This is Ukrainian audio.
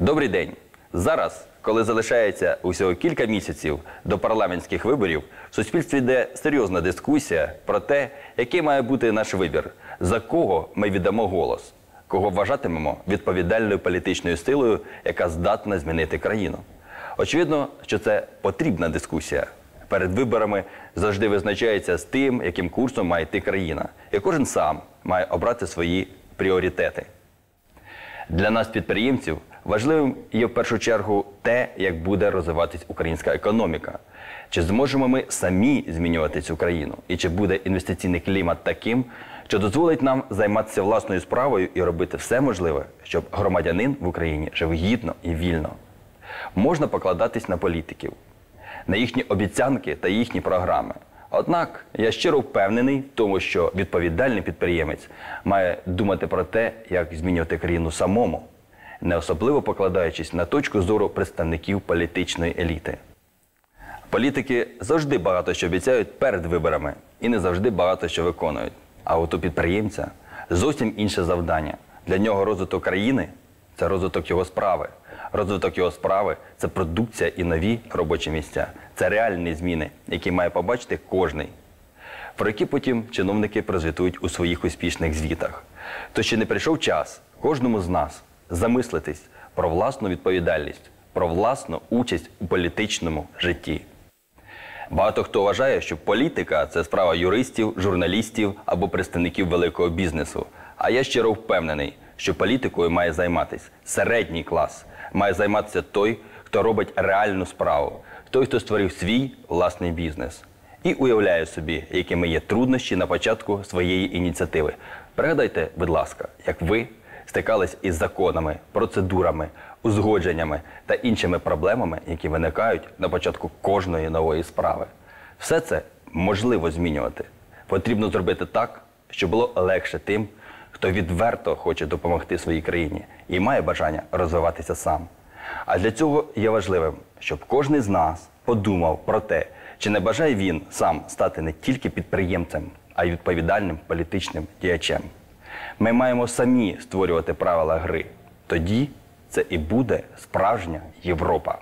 Добрий день. Зараз, коли залишається усього кілька місяців до парламентських виборів, в суспільстві йде серйозна дискусія про те, який має бути наш вибір, за кого ми віддамо голос, кого вважатимемо відповідальною політичною силою, яка здатна змінити країну. Очевидно, що це потрібна дискусія. Перед виборами завжди визначається з тим, яким курсом має йти країна, і кожен сам має обрати свої пріоритети. Для нас, підприємців, важливим є в першу чергу те, як буде розвиватись українська економіка. Чи зможемо ми самі змінювати цю країну? І чи буде інвестиційний клімат таким, що дозволить нам займатися власною справою і робити все можливе, щоб громадянин в Україні жив гідно і вільно? Можна покладатись на політиків, на їхні обіцянки та їхні програми. Однак я щиро впевнений в тому, що відповідальний підприємець має думати про те, як змінювати країну самому, не особливо покладаючись на точку зору представників політичної еліти. Політики завжди багато що обіцяють перед виборами і не завжди багато що виконують. А от у підприємця зовсім інше завдання. Для нього розвиток країни це розвиток його справи. Розвиток його справи це продукція і нові робочі місця. Це реальні зміни, які має побачити кожний. Про які потім чиновники прозвітують у своїх успішних звітах. То ще не прийшов час кожному з нас замислитись про власну відповідальність, про власну участь у політичному житті. Багато хто вважає, що політика це справа юристів, журналістів або представників великого бізнесу. А я щиро впевнений, що політикою має займатися середній клас, має займатися той, хто робить реальну справу, той, хто створив свій власний бізнес. І уявляю собі, якими є труднощі на початку своєї ініціативи. Пригадайте, будь ласка, як ви стикались із законами, процедурами, узгодженнями та іншими проблемами, які виникають на початку кожної нової справи. Все це можливо змінювати. Потрібно зробити так, щоб було легше тим, хто відверто хоче допомогти своїй країні і має бажання розвиватися сам. А для цього є важливим, щоб кожен з нас подумав про те, чи не бажає він сам стати не тільки підприємцем, а й відповідальним політичним діячем. Ми маємо самі створювати правила гри. Тоді це і буде справжня Європа.